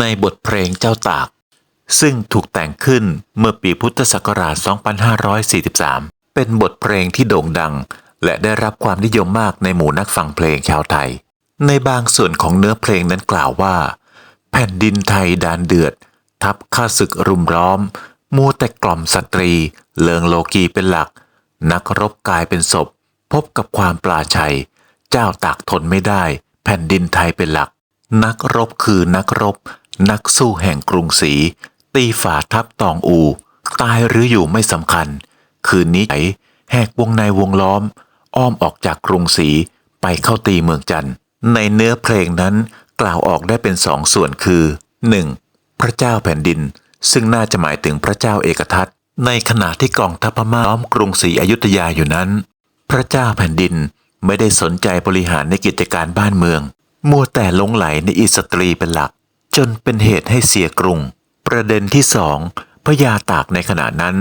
ในบทเพลงเจ้าตาก ซึ่งถูกแต่งขึ้นเมื่อปีพุทธศักราช 2543 เป็นบทเพลงที่โด่งดัง และได้รับความนิยมมากในหมู่นักฟังเพลงชาวไทย ในบางส่วนของเนื้อเพลงนั้นกล่าวว่า แผ่นดินไทยดานเดือด ทับข้าศึกรุมร้อม มัวแต่กล่อมสตรี เลิงโลกีเป็นหลัก นักรบกลายเป็นศพ พบกับความปลาชัย เจ้าตากทนไม่ได้ แผ่นดินไทยเป็นหลัก นักรบคือนักรบ นักสู้แห่งกรุงศรีตีฝ่าทับตองอู ตายหรืออยู่ไม่สำคัญ คืนนี้ไอแหกวงในวงล้อม อ้อมออกจากกรุงศรีไปเข้าตีเมืองจันทร์ในเนื้อเพลงนั้นกล่าวออกได้เป็นสองส่วนคือ 1. พระเจ้าแผ่นดิน ซึ่งน่าจะหมายถึงพระเจ้าเอกทัตในขณะที่กองทัพพม่าล้อมกรุงศรีอยุธยาอยู่นั้น พระเจ้าแผ่นดินไม่ได้สนใจบริหารในกิจการบ้านเมือง มัวแต่หลงไหลในอิสตรีเป็นหลัก จนเป็นเหตุให้เสียกรุง ประเด็นที่สองพระยาตากในขณะนั้น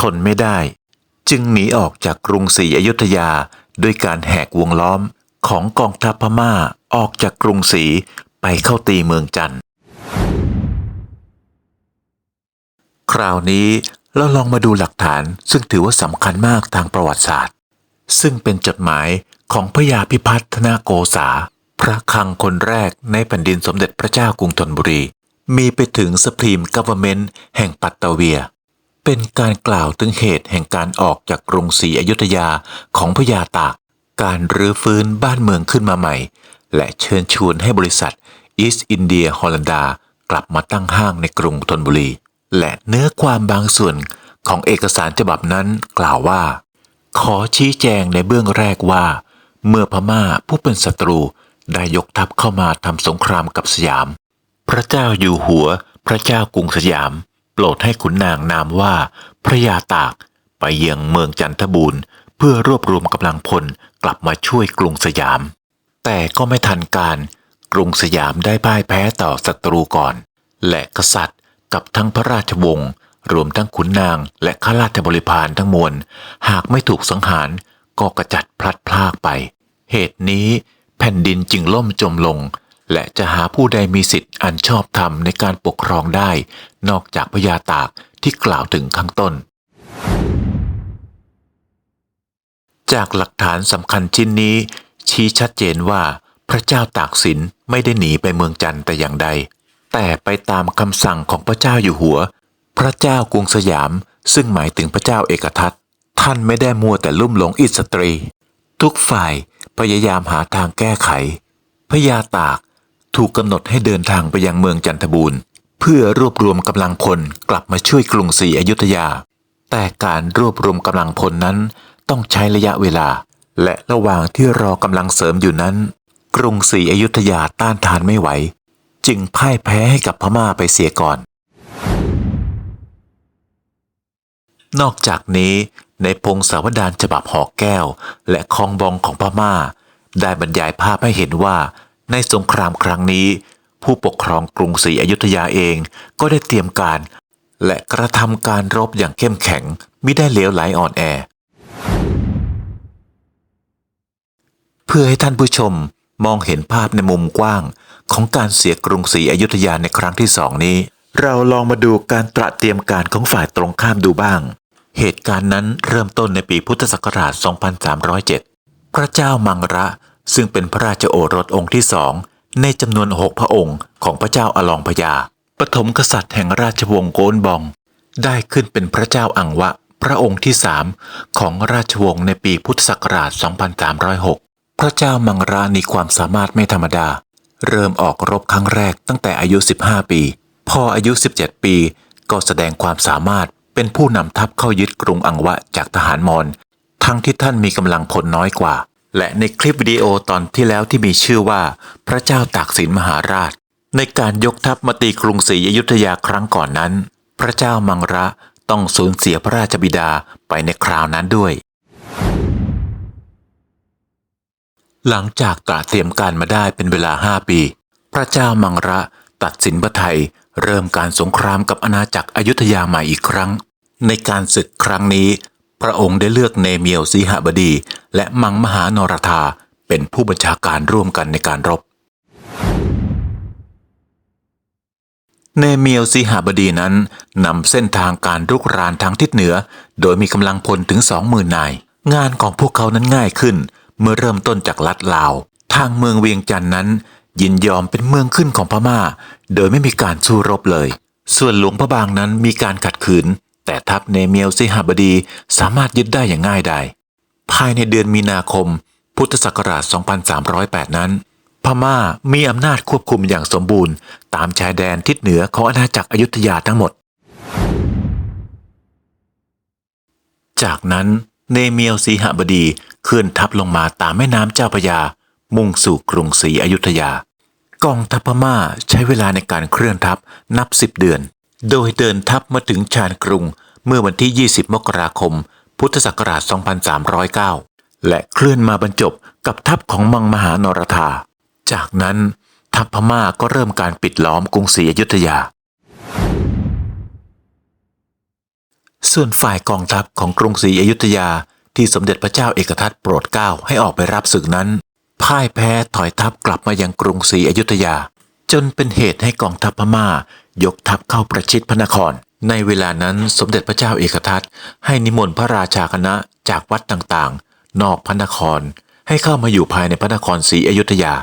ทนไม่ได้ จึงหนีออกจากกรุงศรีอยุธยาด้วยการแหกวงล้อมของกองทัพพม่าออกจากกรุงศรีไปเข้าตีเมืองจันทร์คราวนี้เราลองมาดูหลักฐานซึ่งถือว่าสำคัญมากทางประวัติศาสตร์ ซึ่งเป็นจดหมายของพระยาพิพัฒนาโกษา พระคังคนแรกในแผ่นดินสมเด็จพระเจ้ากรุงธนบุรี มีไปถึงสพรีมกัฟเวอร์เมนต์แห่งปัตตาเวีย เป็นการกล่าวถึงเหตุแห่งการออกจากกรุงศรีอยุธยาของพระยาตาก การรื้อฟื้นบ้านเมืองขึ้นมาใหม่ และเชิญชวนให้บริษัทอีสต์อินเดียฮอลันดากลับมาตั้งห้างในกรุงธนบุรี และเนื้อความบางส่วนของเอกสารฉบับนั้นกล่าวว่า ขอชี้แจงในเบื้องแรกว่า เมื่อพม่าผู้เป็นศัตรู ได้ยกทัพเข้ามาทำสงครามกับสยาม พระเจ้าอยู่หัว พระเจ้ากรุงสยาม โปรดให้ขุนนางนามว่า พระยาตากไปเยืองเมืองจันทบูรณ์ เพื่อรวบรวมกำลังพลกลับมาช่วยกรุงสยาม แต่ก็ไม่ทันการกรุงสยามได้พ่ายแพ้ต่อศัตรูก่อน และกษัตริย์กับทั้งพระราชวงศ์รวมทั้งขุนนางและข้าราชบริพารทั้งมวล หากไม่ถูกสังหารก็กระจัดพลัดพรากไป เหตุนี้ แผ่นดินจึงล่มจมลง และจะหาผู้ใดมีสิทธิ์อันชอบธรรมในการปกครองได้ นอกจากพญาตากที่กล่าวถึงข้างต้น จากหลักฐานสำคัญชิ้นนี้ ชี้ชัดเจนว่าพระเจ้าตากสินไม่ได้หนีไปเมืองจันทร์แต่อย่างใด แต่ไปตามคำสั่งของพระเจ้าอยู่หัว พระเจ้ากรุงสยาม ซึ่งหมายถึงพระเจ้าเอกทัตท่านไม่ได้มัวแต่ลุ่มหลงอิสตรี ทุกฝ่าย พยายามหาทางแก้ไข พญาตากถูกกำหนดให้เดินทางไปยังเมืองจันทบูรณ์ เพื่อรวบรวมกำลังพลกลับมาช่วยกรุงศรีอยุธยา แต่การรวบรวมกำลังพลนั้นต้องใช้ระยะเวลา และระหว่างที่รอกำลังเสริมอยู่นั้น กรุงศรีอยุธยาต้านทานไม่ไหว จึงพ่ายแพ้ให้กับพม่าไปเสียก่อน นอกจากนี้ ในพงศาวดารฉบับหอกแก้ว และคองบองของพม่า ได้บรรยายภาพให้เห็นว่า ในสงครามครั้งนี้ ผู้ปกครองกรุงศรีอยุธยาเองก็ได้เตรียมการ และกระทำการรบอย่างเข้มแข็งมิได้เลวไหลอ่อนแอ เพื่อให้ท่านผู้ชมมองเห็นภาพในมุมกว้าง ของการเสียกรุงศรีอยุธยาในครั้งที่สองนี้ เราลองมาดูการตระเตรียมการของฝ่ายตรงข้ามดูบ้าง เหตุการณ์นั้นเริ่มต้นในปีพุทธศักราช 2307 พระเจ้ามังระซึ่งเป็นพระราชโอรสองค์ที่สองในจำนวนหกพระองค์ของพระเจ้าอลองพญาปฐมกษัตริย์แห่งราชวงศ์โกนบอง ได้ขึ้นเป็นพระเจ้าอังวะ พระองค์ที่สามของราชวงศ์ในปีพุทธศักราช 2306 พระเจ้ามังรามีความสามารถไม่ธรรมดา เริ่มออกรบครั้งแรกตั้งแต่อายุ 15 ปี พออายุ 17 ปี ก็แสดงความสามารถ เป็นผู้นำทัพเข้ายึดกรุงอังวะจากทหารมอญทั้งที่ท่านมีกำลังพลน้อยกว่า และในคลิปวิดีโอตอนที่แล้วที่มีชื่อว่า พระเจ้าตากสินมหาราช ในการยกทัพมาตีกรุงศรีอยุธยาครั้งก่อนนั้น พระเจ้ามังระต้องสูญเสียพระราชบิดาไปในคราวนั้นด้วย หลังจากตระเตรียมการมาได้เป็นเวลาห้าปี พระเจ้ามังระตัดสินพระไทย เริ่มการสงครามกับอาณาจักรอยุธยาใหม่อีกครั้ง ในการศึกครั้งนี้ พระองค์ได้เลือกเนเมียวสีหบดี และมังมหานรธาเป็นผู้บัญชาการร่วมกันในการรบ เนเมียวสีหบดีนั้นนำเส้นทางการรุกรานทางทิศเหนือ โดยมีกำลังพลถึงสองหมื่นนาย งานของพวกเขานั้นง่ายขึ้น เมื่อเริ่มต้นจากลัดลาว ทางเมืองเวียงจันทน์นั้น ยินยอมเป็นเมืองขึ้นของพม่า โดยไม่มีการสู้รบเลย ส่วนหลวงพระบางนั้นมีการขัดขืน แต่ทัพเนเมียวสีหบดีสามารถยึดได้อย่างง่ายดายภายในเดือนมีนาคม พุทธศักราช 2308 นั้น พม่ามีอำนาจควบคุมอย่างสมบูรณ์ ตามชายแดนทิศเหนือของอาณาจักรอยุธยาทั้งหมด จากนั้นเนเมียวสีหบดีเคลื่อนทัพลงมาตามแม่น้ำเจ้าพระยา มุ่งสู่กรุงศรีอยุธยา กองทัพพม่าใช้เวลาในการเคลื่อนทัพนับสิบเดือน โดยเดินทัพมาถึงชานกรุงเมื่อวันที่ 20 มกราคม พุทธศักราช 2309 และเคลื่อนมาบรรจบกับทัพของมังมหานรธา จากนั้นทัพพม่าก็เริ่มการปิดล้อมกรุงศรีอยุธยา ส่วนฝ่ายกองทัพของกรุงศรีอยุธยาที่สมเด็จพระเจ้าเอกทัตโปรดเกล้าให้ออกไปรับศึกนั้น พ่ายแพ้ถอยทัพกลับมายังกรุงศรีอยุธยา จนเป็นเหตุให้กองทัพพม่า ยกทัพเข้าประชิดพระนคร ในเวลานั้นสมเด็จพระเจ้าเอกทัตให้นิมนต์พระราชาคณะจากวัดต่างๆ นอกพระนคร ให้เข้ามาอยู่ภายในพระนครศรีอยุธยา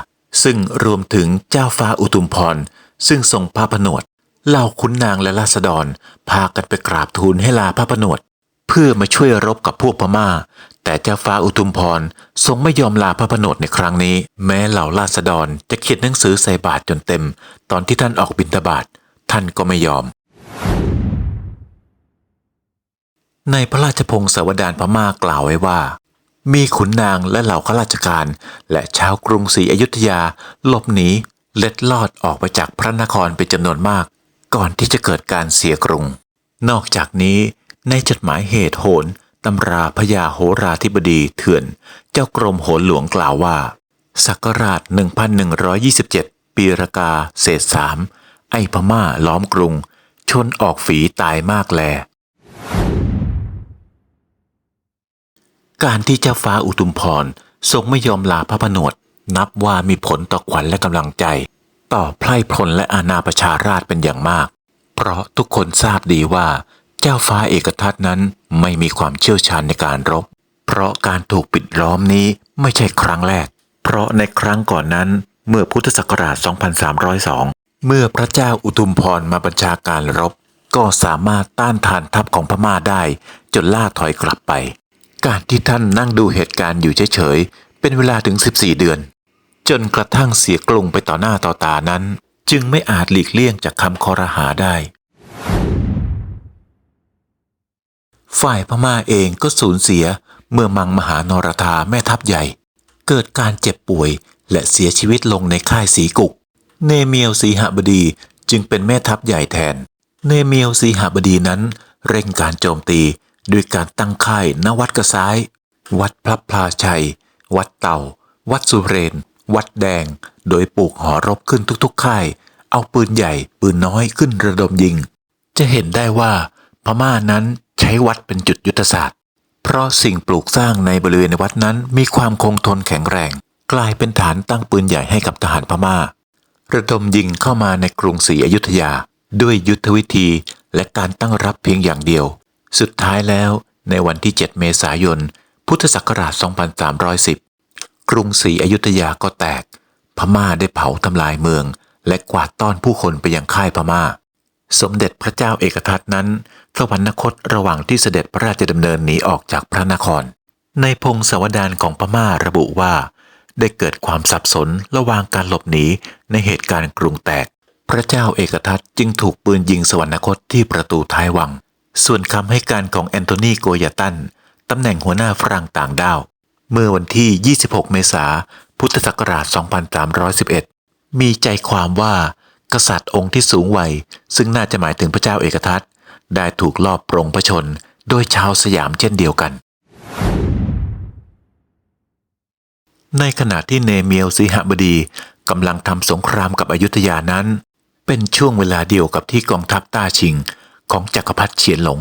ซึ่งรวมถึงเจ้าฟ้าอุทุมพรซึ่งทรงพระผนวดเหล่าขุนนางและราษฎร พากันไปกราบทูลให้ลาพระผนวดเพื่อมาช่วยรบกับพวกพม่า แต่เจ้าฟ้าอุทุมพรทรงไม่ยอมลาพระผนวดในครั้งนี้ แม้เหล่าราษฎรจะเขียนหนังสือใส่บาตรจนเต็ม ตอนที่ท่านออกบิณฑบาต ท่านก็ไม่ยอม ในพระราชพงศาวดารพม่ากล่าวไว้ว่า มีขุนนางและเหล่าข้าราชการ และชาวกรุงศรีอยุธยาหลบหนีเล็ดลอดออกไปจากพระนครเป็นจำนวนมาก ก่อนที่จะเกิดการเสียกรุง นอกจากนี้ในจดหมายเหตุโหนตำราพญาโหราธิบดีเถื่อน เจ้ากรมโหนหลวงกล่าวว่าศักราช 1127 ปีรากา เศษสาม ไอ้พม่าล้อมกรุง ชนออกฝีตายมากแล การที่เจ้าฟ้าอุทุมพรทรงไม่ยอมลาพระผนวด นับว่ามีผลต่อขวัญและกำลังใจ ต่อไพร่พลและอาณาประชาราชเป็นอย่างมาก เพราะทุกคนทราบดีว่า เจ้าฟ้าเอกทัตนั้นไม่มีความเชี่ยวชาญในการรบ เพราะการถูกปิดล้อมนี้ไม่ใช่ครั้งแรก เพราะในครั้งก่อนนั้นเมื่อพุทธศักราช 2302 เมื่อพระเจ้าอุทุมพรมาบัญชาการรบ ก็สามารถต้านทานทัพของพม่าได้จนล่าถอยกลับไป การที่ท่านนั่งดูเหตุการณ์อยู่เฉยๆ เป็นเวลาถึง 14 เดือน จนกระทั่งเสียกรุงไปต่อหน้าต่อตานั้น จึงไม่อาจหลีกเลี่ยงจากคำคอรหาได้ ฝ่ายพม่าเองก็สูญเสียเมื่อมังมหานรธาแม่ทัพใหญ่ เกิดการเจ็บป่วยและเสียชีวิตลงในค่ายสีกุก เนเมียวสีหบดีจึงเป็นแม่ทัพใหญ่แทน เนเมียวสีหบดีนั้น เร่งการโจมตีด้วยการตั้งค่ายณวัดกระซ้าย วัดพระพลาชัย วัดเต่า วัดสุเรน วัดแดง โดยปลูกหอรบขึ้นทุกๆ ค่าย เอาปืนใหญ่ปืนน้อยขึ้นระดมยิง จะเห็นได้ว่าพม่านั้นใช้วัดเป็นจุดยุทธศาสตร์ เพราะสิ่งปลูกสร้างในบริเวณวัดนั้นมีความคงทนแข็งแรง กลายเป็นฐานตั้งปืนใหญ่ให้กับทหารพม่า ระดมยิงเข้ามาในกรุงศรีอยุธยา ด้วยยุทธวิธีและการตั้งรับเพียงอย่างเดียว สุดท้ายแล้วในวันที่ 7 เมษายน พุทธศักราช 2310 กรุงศรีอยุธยาก็แตก พม่าได้เผาทำลายเมือง และกวาดต้อนผู้คนไปยังค่ายพม่า สมเด็จพระเจ้าเอกทัตนั้นสวรรคตระหว่างที่เสด็จพระราชดำเนินหนีออกจากพระนคร ในพงศาวดารของพม่าระบุว่า ได้เกิดความสับสนระหว่างการหลบหนีในเหตุการณ์กรุงแตก พระเจ้าเอกทัตจึงถูกปืนยิงสวรรคตที่ประตูท้ายวัง ส่วนคำให้การของแอนโทนีโกยาตันตำแหน่งหัวหน้าฝรั่งต่างด้าว เมื่อวันที่ 26 เมษายนพุทธศักราช 2311 มีใจความว่ากษัตริย์องค์ที่สูงวัย ซึ่งน่าจะหมายถึงพระเจ้าเอกทัตได้ถูกลอบปรงพระชน โดยชาวสยามเช่นเดียวกัน ในขณะที่เนเมียวสีหบดีกำลังทำสงครามกับอยุธยานั้น เป็นช่วงเวลาเดียวกับที่กองทัพต้าชิง ของจักรพรรดิเฉียนหลง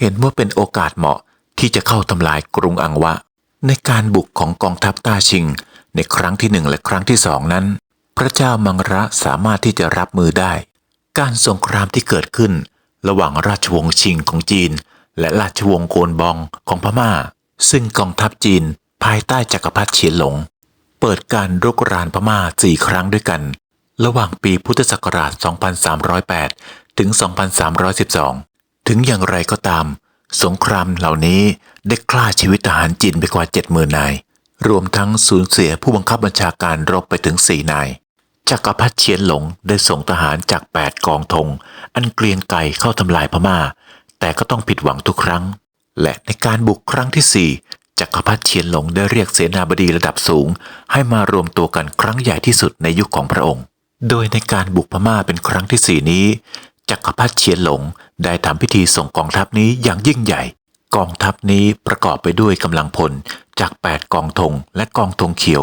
เห็นว่าเป็นโอกาสเหมาะที่จะเข้าทำลายกรุงอังวะ ในการบุกของกองทัพต้าชิง ในครั้งที่หนึ่งและครั้งที่สองนั้น พระเจ้ามังระสามารถที่จะรับมือได้ การสงครามที่เกิดขึ้น ระหว่างราชวงศ์ชิงของจีน และราชวงศ์โกนบองของพม่า ซึ่งกองทัพจีน ภายใต้จักรพรรดิเฉียนหลง เปิดการรุกรานพม่าสี่ครั้งด้วยกัน ระหว่างปีพุทธศักราช 2308 ถึง 2312 ถึงอย่างไรก็ตาม สงครามเหล่านี้ได้ฆ่าชีวิตทหารจีนไปกว่า 70,000นาย รวมทั้งสูญเสียผู้บังคับบัญชาการรบไปถึง 4 นายจักรพรรดิเฉียนหลงได้ส่งทหารจาก 8 กองธงอันเกรียงไกรเข้าทำลายพม่า แต่ก็ต้องผิดหวังทุกครั้ง และในการบุกครั้งที่4 จักรพรรดิเฉียนหลงได้เรียกเสนาบดีระดับสูง ให้มารวมตัวกันครั้งใหญ่ที่สุดในยุคของพระองค์ โดยในการบุกพม่าเป็นครั้งที่สี่นี้ จักรพรรดิเฉียนหลงได้ทำพิธีส่งกองทัพนี้อย่างยิ่งใหญ่ กองทัพนี้ประกอบไปด้วยกำลังพลจาก 8 กองธงและกองธงเขียว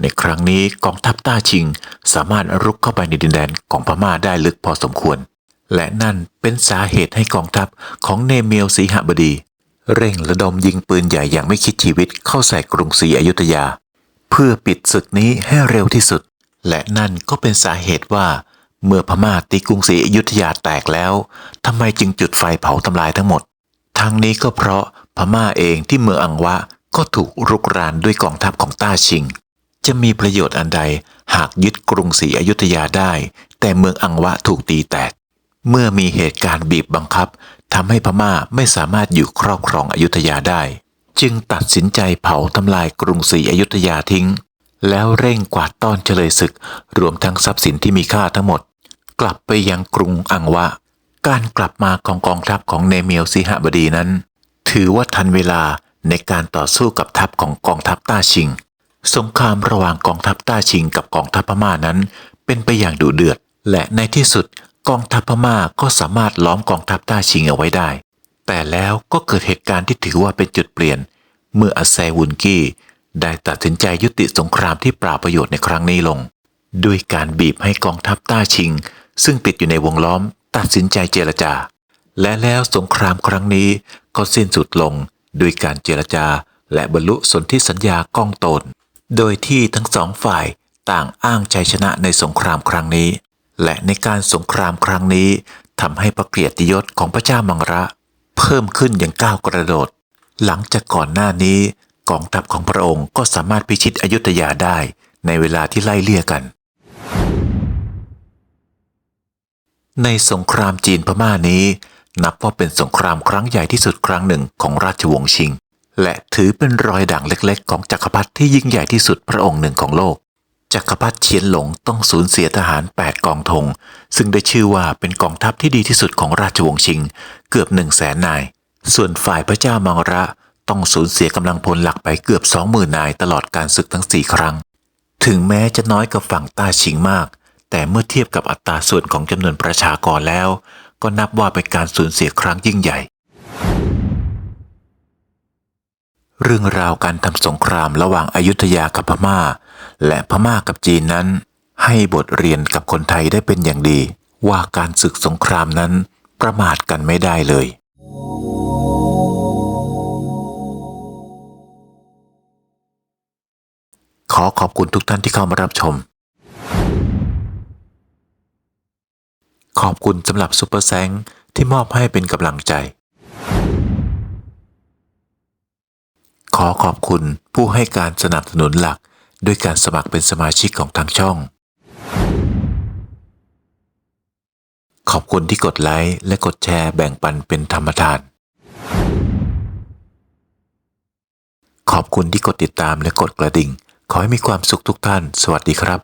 ในครั้งนี้กองทัพต้าชิง สามารถรุกเข้าไปในดินแดนของพม่าได้ลึกพอสมควร และนั่นเป็นสาเหตุให้กองทัพของเนเมียวสีหบดี เร่งระดมยิงปืนใหญ่อย่างไม่คิดชีวิตเข้าใส่กรุงศรีอยุธยา เพื่อปิดศึกนี้ให้เร็วที่สุด และนั่นก็เป็นสาเหตุว่า เมื่อพม่าตีกรุงศรีอยุธยาแตกแล้วทำไมจึงจุดไฟเผาทำลายทั้งหมด ทั้งนี้ก็เพราะพม่าเองที่เมืองอังวะก็ถูกรุกรานด้วยกองทัพของต้าชิง จะมีประโยชน์อันใดหากยึดกรุงศรีอยุธยาได้ แต่เมืองอังวะถูกตีแตก เมื่อมีเหตุการณ์บีบบังคับ ทำให้พม่าไม่สามารถอยู่ครอบครองอยุธยาได้ จึงตัดสินใจเผาทำลายกรุงศรีอยุธยาทิ้ง แล้วเร่งกวาดต้อนเฉลยศึก รวมทั้งทรัพย์สินที่มีค่าทั้งหมด กลับไปยังกรุงอังวะ การกลับมาของกองทัพของเนเมียวสิหบดีนั้น ถือว่าทันเวลาในการต่อสู้กับทัพของกองทัพต้าชิง สงครามระหว่างกองทัพต้าชิงกับกองทัพพม่านั้น เป็นไปอย่างดุเดือด และในที่สุด กองทัพพม่าก็สามารถล้อมกองทัพต้าชิงเอาไว้ได้ แต่แล้วก็เกิดเหตุการณ์ที่ถือว่าเป็นจุดเปลี่ยน เมื่ออาแซวุนกี้ได้ตัดสินใจยุติสงครามที่ปราประโยชน์ในครั้งนี้ลง ด้วยการบีบให้กองทัพต้าชิง ซึ่งติดอยู่ในวงล้อม ตัดสินใจเจรจา และแล้วสงครามครั้งนี้ก็สิ้นสุดลงด้วยการเจรจา และบรรลุสนธิสัญญาก้องตน โดยที่ทั้งสองฝ่ายต่างอ้างใจชนะในสงครามครั้งนี้ และในการสงครามครั้งนี้ทำให้พระเกียรติยศของพระเจ้ามังระ เพิ่มขึ้นอย่างก้าวกระโดด หลังจากก่อนหน้านี้กองทัพของพระองค์ก็สามารถพิชิตอยุธยาได้ในเวลาที่ไล่เลี่ยกัน ในสงครามจีนพม่านี้ นับว่าเป็นสงครามครั้งใหญ่ที่สุดครั้งหนึ่งของราชวงศ์ชิง และถือเป็นรอยด่างเล็กๆ ของจักรพรรดิที่ยิ่งใหญ่ที่สุดพระองค์หนึ่งของโลก จักรพรรดิเฉียนหลงต้องสูญเสียทหาร 8 กองธงซึ่งได้ชื่อว่าเป็นกองทัพที่ดีที่สุดของราชวงศ์ชิง เกือบ1 0 0 0 0แสนนาย ส่วนฝ่ายพระเจ้ามังระต้องสูญเสียกำลังพลหลักไปเกือบ 20,000 นายตลอดการศึกทั้ง 4 ครั้ง ถึงแม้จะน้อยกับฝั่งต้าชิงมาก แต่เมื่อเทียบกับอัตราส่วนของจำนวนประชากรแล้ว ก็นับว่าเป็นการสูญเสียครั้งยิ่งใหญ่ เรื่องราวการทำสงครามระหว่างอายุทยากับพม่า และพม่ากับจีนนั้น ให้บทเรียนกับคนไทยได้เป็นอย่างดี ว่าการศึกสงครามนั้นประมาทกันไม่ได้เลย ขอขอบคุณทุกท่านที่เข้ามารับชม ขอบคุณสำหรับซุปเปอร์แซงที่มอบให้เป็นกำลังใจ ขอขอบคุณผู้ให้การสนับสนุนหลัก ด้วยการสมัครเป็นสมาชิกของทางช่อง ขอบคุณที่กดไลค์และกดแชร์แบ่งปันเป็นธรรมทาน ขอบคุณที่กดติดตามและกดกระดิ่ง ขอให้มีความสุขทุกท่าน สวัสดีครับ